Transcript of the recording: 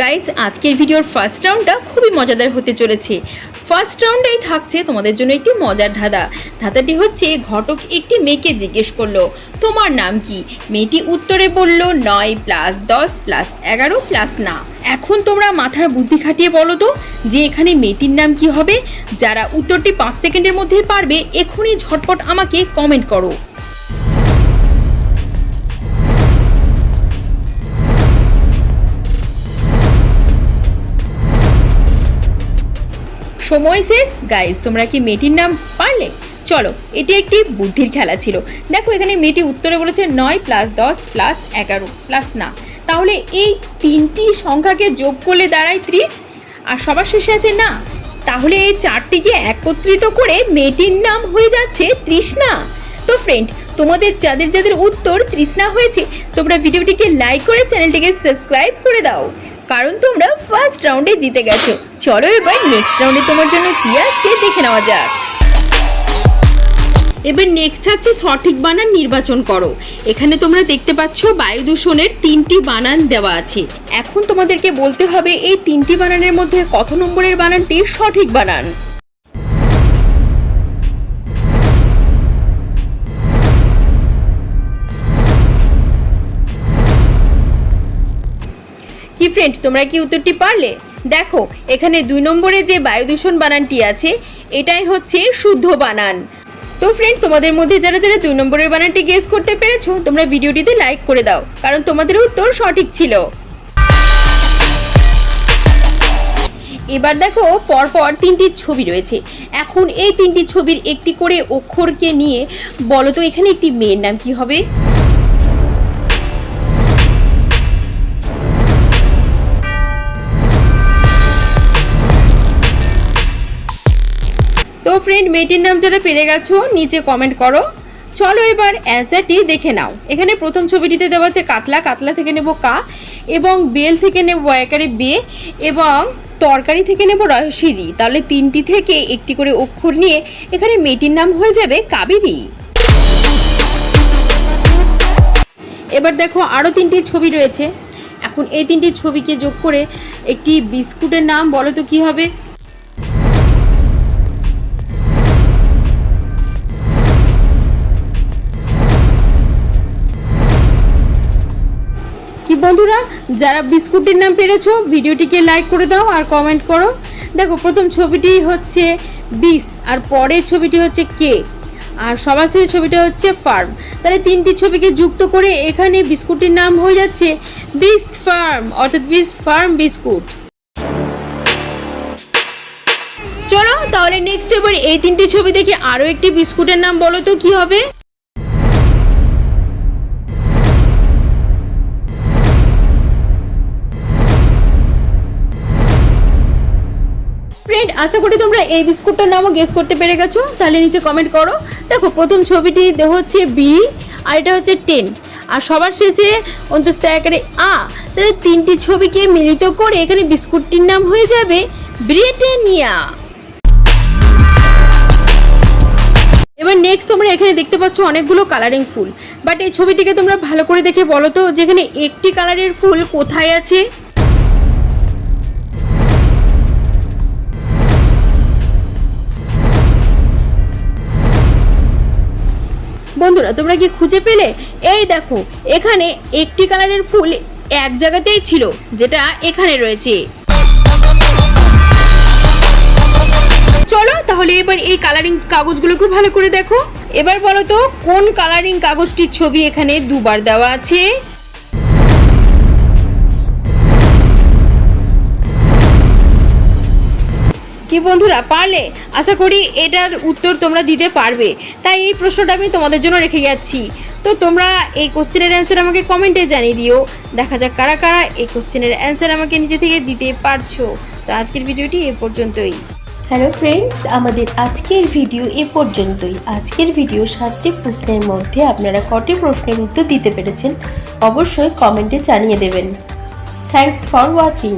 Guys আজকের ভিডিওর first রাউন্ডটা খুবই মজাদার হতে চলেছে। ফার্স্ট রাউন্ডেই থাকছে তোমাদের জন্য একটি মজার ধাঁধা। ধাঁধাটি হচ্ছে ঘটক একটি মেয়েকে জিজ্ঞেস করল, তোমার নাম কি? মেয়েটি উত্তরে বলল, নয় প্লাস দশ প্লাস এগারো প্লাস না। এখন তোমরা মাথার বুদ্ধি খাটিয়ে বলো তো, যে এখানে মেয়েটির নাম কি হবে? যারা উত্তরটি পাঁচ সেকেন্ডের মধ্যে পারবে, এখনই ঝটপট আমাকে কমেন্ট করো। সময় শেষ গাইজ তোমরা কি মেয়েটির নাম পারলে? চলো, এটি একটি বুদ্ধির খেলা ছিল। দেখো, এখানে মেয়েটি উত্তরে বলেছে নয় প্লাস দশ প্লাস এগারো প্লাস না। তাহলে এই তিনটি সংখ্যাকে যোগ করলে দাঁড়ায় ত্রিশ, আর সবার শেষে আছে না। তাহলে এই চারটিকে একত্রিত করে মেয়েটির নাম হয়ে যাচ্ছে তৃষ্ণা। তো ফ্রেন্ড তোমাদের যাদের যাদের উত্তর তৃষ্ণা হয়েছে, তোমরা ভিডিওটিকে লাইক করে চ্যানেলটিকে সাবস্ক্রাইব করে দাও। কারণ তোমরা ফার্স্ট রাউন্ডে জিতে গেছো। চলো এবার নেক্সট রাউন্ডে তোমার জন্য কি আসছে দেখে নেওয়া যাক। এবার নেক্সট থাকছে সঠিক বানান নির্বাচন করো। এখানে তোমরা দেখতে পাচ্ছ বায়ু দূষণের তিনটি বানান দেওয়া আছে। এখন তোমাদেরকে বলতে হবে এই তিনটি বানানের মধ্যে কত নম্বরের বানানটি সঠিক বানান। ফ্রেন্ড তোমরা কি উত্তরটি পারলে? দেখো, এখানে দুই নম্বরে যে বায়ু দূষণ বানানটি আছে, এটাই হচ্ছে শুদ্ধ বানান। তো ফ্রেন্ড তোমাদের মধ্যে যারা যারা দুই নম্বরের বানানটি গেস করতে পেরেছ, তোমরা ভিডিওটিতে লাইক করে দাও, কারণ তোমাদের উত্তর সঠিক ছিল। এবার দেখো, পরপর তিনটি ছবি রয়েছে। এখন এই তিনটি ছবির একটি করে অক্ষরকে নিয়ে বলো তো, এখানে একটি মেয়ের নাম কি হবে? ফ্রেন্ড মেয়েটির নাম যারা পেরে গেছো, নিচে কমেন্ট করো। চলো এবার অ্যান্সারটি দেখে নাও। এখানে প্রথম ছবিটিতে দেওয়া আছে কাতলা কাতলা থেকে নেব কা এবং বেল থেকে নেব বয়াকারে বে এবং তরকারি থেকে নেব রহস্যিরি। তাহলে তিনটি থেকে একটি করে অক্ষর নিয়ে এখানে মেয়েটির নাম হয়ে যাবে কাবেরী। এবার দেখো আরও তিনটি ছবি রয়েছে। এখন এই তিনটি ছবিকে যোগ করে একটি বিস্কুটের নাম, বলো তো কী হবে? যারা বিস্কুটের নাম পেরেছ, ভিডিওটিকে লাইক করে দাও আর কমেন্ট করো। দেখো, প্রথম ছবিটি হচ্ছে বিস আর পরের ছবিটি হচ্ছে কে? আর সবার শেষে ছবিটা হচ্ছে ফার্ম। তাহলে তিনটি ছবিকে যুক্ত করে এখানে বিস্কুটের নাম হয়ে যাচ্ছে বিস ফার্ম, অর্থাৎ বিস ফার্ম বিস্কুট। চলো, তাহলে নেক্সট এবার এই তিনটি ছবি দেখে আরও একটি বিস্কুটের নাম বলো তো, কী হবে? আশা করি তোমরা এই বিস্কুটটার নামও গেস করতে পেরে গেছো। তাহলে নিচে কমেন্ট করো। দেখো, প্রথম ছবিটি হচ্ছে বি আর এটা হচ্ছে টেন আর সবার শেষে অন্তস্থ একারে আ তাহলে তিনটি ছবিকে মিলিত করে এখানে বিস্কুটটির নাম হয়ে যাবে ব্রিটেনিয়া। এবার নেক্সট তোমরা এখানে দেখতে পাচ্ছ অনেকগুলো কালারিং ফুল। বাট এই ছবিটিকে তোমরা ভালো করে দেখে বলো তো, যেখানে একটি কালারের ফুল কোথায় আছে? বন্ধুরা, তোমরা কি খুঁজে পেলে? এই দেখো, এখানে একটি কালারের ফুল এক জায়গাতেই ছিল, যেটা এখানে রয়েছে। চলো, তাহলে এবার এই কালারিং কাগজগুলোকে ভালো করে দেখো। এবার বলো তো, কোন কালারিং কাগজটির ছবি এখানে দুবার দেওয়া আছে? কি বন্ধুরা, পারলে? আশা করি এটার উত্তর তোমরা দিতে পারবে। তাই এই প্রশ্নটা আমি তোমাদের জন্য রেখে যাচ্ছি। তো তোমরা এই কোশ্চেনের অ্যান্সার আমাকে কমেন্টে জানিয়ে দিও। দেখা যাক কারা কারা এই কোশ্চেনের অ্যান্সার আমাকে নিজে থেকে দিতে পারছ। তো আজকের ভিডিওটি এ পর্যন্তই। হ্যালো ফ্রেন্ডস আমাদের আজকের ভিডিও এ পর্যন্তই। আজকের ভিডিও সাতটি প্রশ্নের মধ্যে আপনারা কটি প্রশ্নের উত্তর দিতে পেরেছেন, অবশ্যই কমেন্টে জানিয়ে দেবেন। Thanks for watching